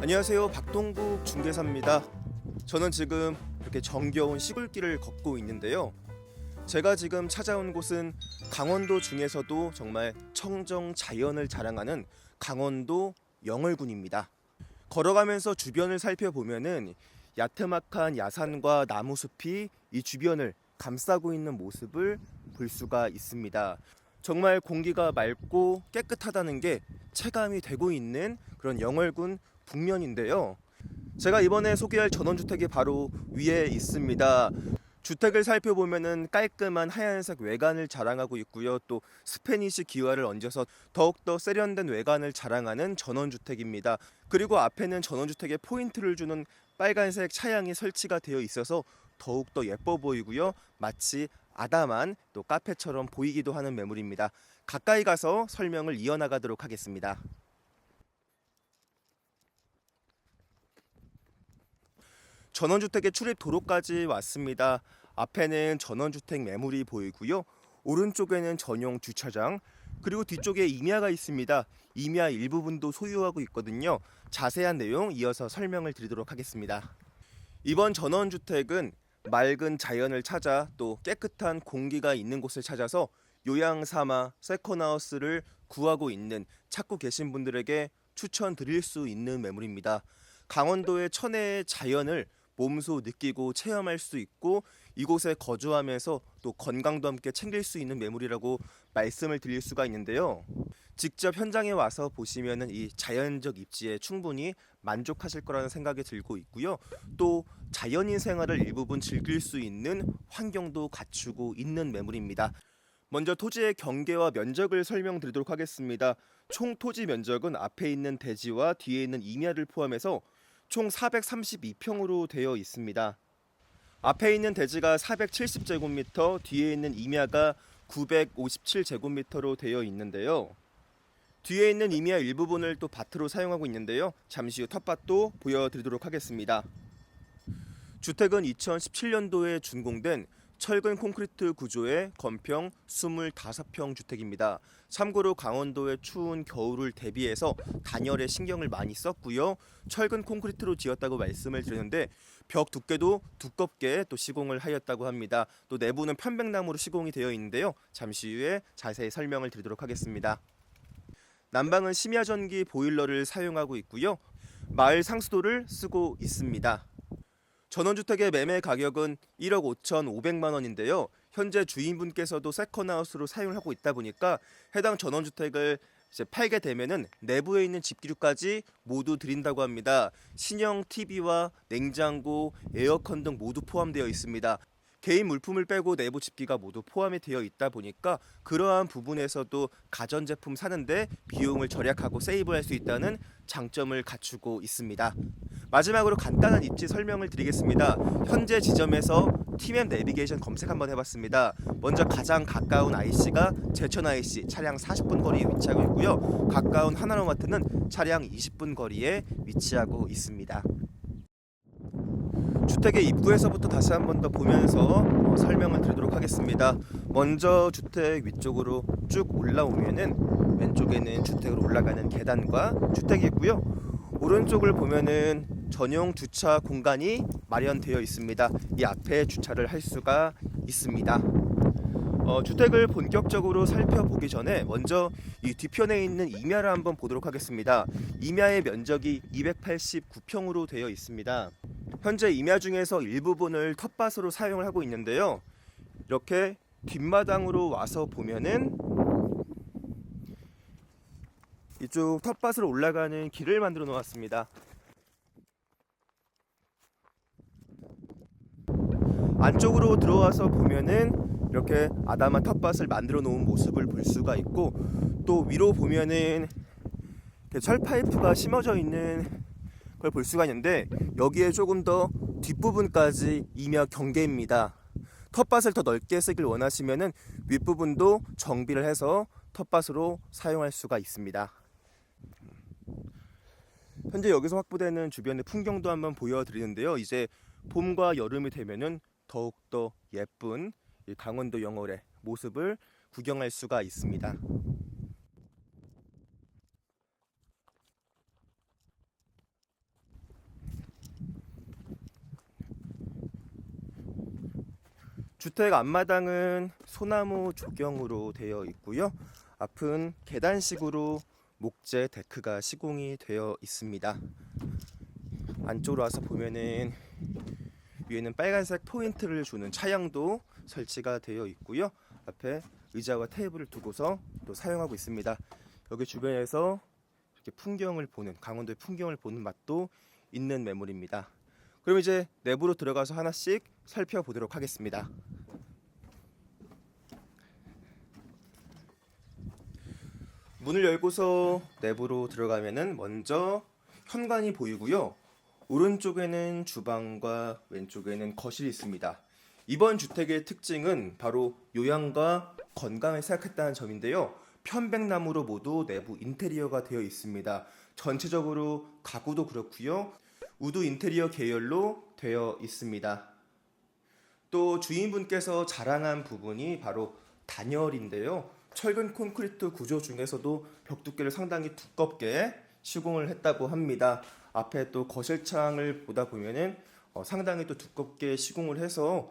안녕하세요. 박동국 중개사입니다. 저는 지금 이렇게 정겨운 시골길을 걷고 있는데요. 제가 지금 찾아온 곳은 강원도 중에서도 정말 청정 자연을 자랑하는 강원도 영월군입니다. 걸어가면서 주변을 살펴보면은 야트막한 야산과 나무숲이 이 주변을 감싸고 있는 모습을 볼 수가 있습니다. 정말 공기가 맑고 깨끗하다는 게 체감이 되고 있는 그런 영월군 북면인데요. 제가 이번에 소개할 전원주택이 바로 위에 있습니다. 주택을 살펴보면은 깔끔한 하얀색 외관을 자랑하고 있고요. 또 스페니시 기와를 얹어서 더욱더 세련된 외관을 자랑하는 전원주택입니다. 그리고 앞에는 전원주택에 포인트를 주는 빨간색 차양이 설치가 되어 있어서 더욱더 예뻐 보이고요. 마치 아담한 또 카페처럼 보이기도 하는 매물입니다. 가까이 가서 설명을 이어나가도록 하겠습니다. 전원주택의 출입 도로까지 왔습니다. 앞에는 전원주택 매물이 보이고요. 오른쪽에는 전용 주차장, 그리고 뒤쪽에 임야가 있습니다. 임야 일부분도 소유하고 있거든요. 자세한 내용 이어서 설명을 드리도록 하겠습니다. 이번 전원주택은 맑은 자연을 찾아 또 깨끗한 공기가 있는 곳을 찾아서 요양 삼아 세컨하우스를 구하고 있는 찾고 계신 분들에게 추천드릴 수 있는 매물입니다. 강원도의 천혜의 자연을 몸소 느끼고 체험할 수 있고 이곳에 거주하면서 또 건강도 함께 챙길 수 있는 매물이라고 말씀을 드릴 수가 있는데요. 직접 현장에 와서 보시면은 이 자연적 입지에 충분히 만족하실 거라는 생각이 들고 있고요. 또 자연인 생활을 일부분 즐길 수 있는 환경도 갖추고 있는 매물입니다. 먼저 토지의 경계와 면적을 설명드리도록 하겠습니다. 총 토지 면적은 앞에 있는 대지와 뒤에 있는 임야를 포함해서 총 432평으로 되어 있습니다. 앞에 있는 대지가 470제곱미터, 뒤에 있는 임야가 957제곱미터로 되어 있는데요. 뒤에 있는 임야 일부분을 또 밭으로 사용하고 있는데요. 잠시 후 텃밭도 보여드리도록 하겠습니다. 주택은 2017년도에 준공된 철근 콘크리트 구조의 건평 25평 주택입니다. 참고로 강원도의 추운 겨울을 대비해서 단열에 신경을 많이 썼고요. 철근 콘크리트로 지었다고 말씀을 드렸는데 벽 두께도 두껍게 또 시공을 하였다고 합니다. 또 내부는 편백나무로 시공이 되어 있는데요. 잠시 후에 자세히 설명을 드리도록 하겠습니다. 난방은 심야 전기 보일러를 사용하고 있고요. 마을 상수도를 쓰고 있습니다. 전원주택의 매매 가격은 1억 5천5백만 원인데요. 현재 주인분께서도 세컨하우스로 사용을 하고 있다 보니까 해당 전원주택을 이제 팔게 되면은 내부에 있는 집기류까지 모두 드린다고 합니다. 신형 TV와 냉장고, 에어컨 등 모두 포함되어 있습니다. 개인 물품을 빼고 내부 집기가 모두 포함이 되어 있다 보니까 그러한 부분에서도 가전제품 사는데 비용을 절약하고 세이브할 수 있다는 장점을 갖추고 있습니다. 마지막으로 간단한 입지 설명을 드리겠습니다. 현재 지점에서 팀앱 내비게이션 검색 한번 해봤습니다. 먼저 가장 가까운 IC가 제천 IC 차량 40분 거리에 위치하고 있고요. 가까운 하나로마트는 차량 20분 거리에 위치하고 있습니다. 주택의 입구에서부터 다시 한 번 더 보면서 어, 설명을 드리도록 하겠습니다. 먼저 주택 위쪽으로 쭉 올라오면은 왼쪽에는 주택으로 올라가는 계단과 주택이 있고요. 오른쪽을 보면은 전용 주차 공간이 마련되어 있습니다. 이 앞에 주차를 할 수가 있습니다. 어, 주택을 본격적으로 살펴보기 전에 먼저 이 뒤편에 있는 임야를 한번 보도록 하겠습니다. 임야의 면적이 289평으로 되어 있습니다. 현재 임야 중에서 일부분을 텃밭으로 사용을 하고 있는데요. 이렇게 뒷마당으로 와서 보면은 이쪽 텃밭으로 올라가는 길을 만들어 놓았습니다. 안쪽으로 들어와서 보면은 이렇게 아담한 텃밭을 만들어 놓은 모습을 볼 수가 있고 또 위로 보면은 철 파이프가 심어져 있는 걸 볼 수가 있는데 여기에 조금 더 뒷부분까지 임야 경계입니다. 텃밭을 더 넓게 쓰길 원하시면은 윗부분도 정비를 해서 텃밭으로 사용할 수가 있습니다. 현재 여기서 확보되는 주변의 풍경도 한번 보여드리는데요. 이제 봄과 여름이 되면은 더욱더 예쁜 강원도 영월의 모습을 구경할 수가 있습니다. 주택 앞마당은 소나무 조경으로 되어 있고요. 앞은 계단식으로 목재 데크가 시공이 되어 있습니다. 안쪽으로 와서 보면은 위에는 빨간색 포인트를 주는 차량도 설치가 되어 있고요. 앞에 의자와 테이블을 두고서 또 사용하고 있습니다. 여기 주변에서 이렇게 풍경을 보는 강원도의 풍경을 보는 맛도 있는 매물입니다. 그럼 이제 내부로 들어가서 하나씩 살펴보도록 하겠습니다. 문을 열고서 내부로 들어가면은 먼저 현관이 보이고요. 오른쪽에는 주방과 왼쪽에는 거실이 있습니다. 이번 주택의 특징은 바로 요양과 건강을 생각했다는 점인데요. 편백나무로 모두 내부 인테리어가 되어 있습니다. 전체적으로 가구도 그렇고요. 우드 인테리어 계열로 되어 있습니다. 또 주인분께서 자랑한 부분이 바로 단열인데요. 철근 콘크리트 구조 중에서도 벽 두께를 상당히 두껍게 시공을 했다고 합니다. 앞에 또 거실창을 보다 보면은 어, 상당히 또 두껍게 시공을 해서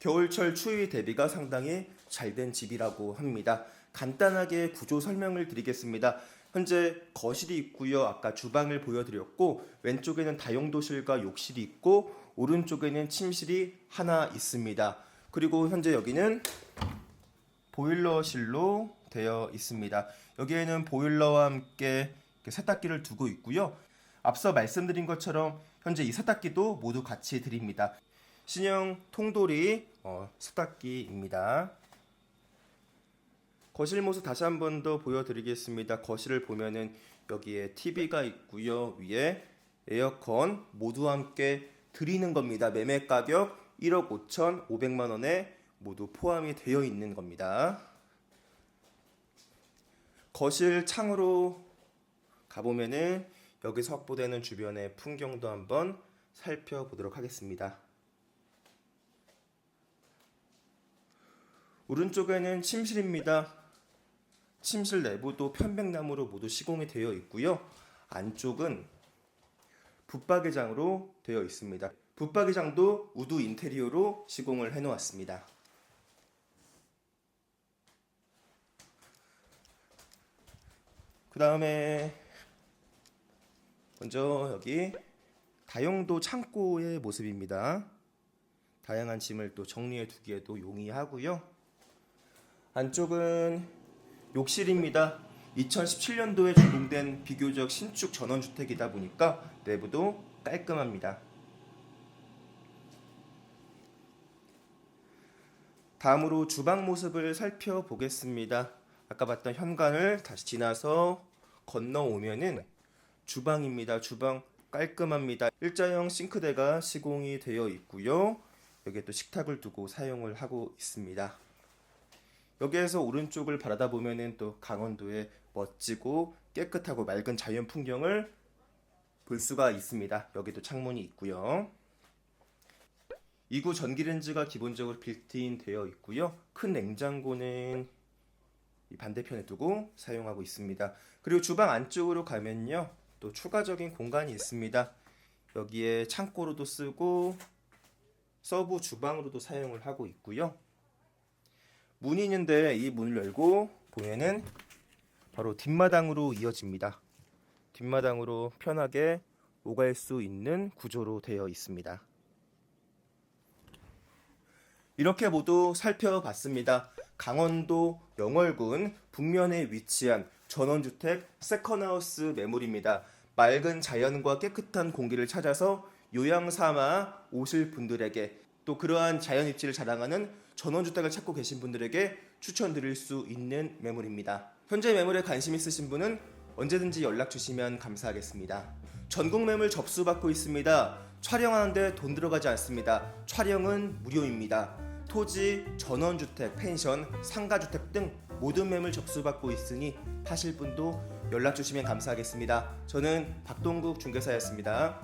겨울철 추위 대비가 상당히 잘 된 집이라고 합니다. 간단하게 구조 설명을 드리겠습니다. 현재 거실이 있고요. 아까 주방을 보여드렸고 왼쪽에는 다용도실과 욕실이 있고 오른쪽에는 침실이 하나 있습니다. 그리고 현재 여기는 보일러실로 되어 있습니다. 여기에는 보일러와 함께 세탁기를 두고 있고요. 앞서 말씀드린 것처럼 현재 이 세탁기도 모두 같이 드립니다. 신형 통돌이 어, 세탁기입니다. 거실 모습 다시 한 번 더 보여드리겠습니다. 거실을 보면은 여기에 TV가 있고요. 위에 에어컨 모두 함께 드리는 겁니다. 매매 가격 1억 5,500만 원에 모두 포함이 되어 있는 겁니다. 거실 창으로 가보면은 여기서 확보되는 주변의 풍경도 한번 살펴보도록 하겠습니다. 오른쪽에는 침실입니다. 침실 내부도 편백나무로 모두 시공이 되어 있고요. 안쪽은 붙박이장으로 되어 있습니다. 붙박이장도 우드 인테리어로 시공을 해 놓았습니다. 그 다음에 먼저 여기 다용도 창고의 모습입니다. 다양한 짐을 또 정리해 두기에도 용이하고요. 안쪽은 욕실입니다. 2017년도에 준공된 비교적 신축 전원주택이다 보니까 내부도 깔끔합니다. 다음으로 주방 모습을 살펴보겠습니다. 아까 봤던 현관을 다시 지나서 건너오면은 주방입니다. 주방 깔끔합니다. 일자형 싱크대가 시공이 되어 있고요. 여기에 또 식탁을 두고 사용을 하고 있습니다. 여기에서 오른쪽을 바라다 보면은 또 강원도의 멋지고 깨끗하고 맑은 자연 풍경을 볼 수가 있습니다. 여기도 창문이 있고요. 2구 전기렌지가 기본적으로 빌트인 되어 있고요. 큰 냉장고는 이 반대편에 두고 사용하고 있습니다. 그리고 주방 안쪽으로 가면요. 또 추가적인 공간이 있습니다. 여기에 창고로도 쓰고 서브 주방으로도 사용을 하고 있고요. 문이 있는데 이 문을 열고 보면은 바로 뒷마당으로 이어집니다. 뒷마당으로 편하게 오갈 수 있는 구조로 되어 있습니다. 이렇게 모두 살펴봤습니다. 강원도 영월군 북면에 위치한 전원주택 세컨하우스 매물입니다. 맑은 자연과 깨끗한 공기를 찾아서 요양 삼아 오실 분들에게 또 그러한 자연 입지를 자랑하는 전원주택을 찾고 계신 분들에게 추천드릴 수 있는 매물입니다. 현재 매물에 관심 있으신 분은 언제든지 연락 주시면 감사하겠습니다. 전국 매물 접수받고 있습니다. 촬영하는데 돈 들어가지 않습니다. 촬영은 무료입니다. 토지, 전원주택, 펜션, 상가주택 등 모든 매물 접수받고 있으니 파실 분도 연락 주시면 감사하겠습니다. 저는 박동국 중개사였습니다.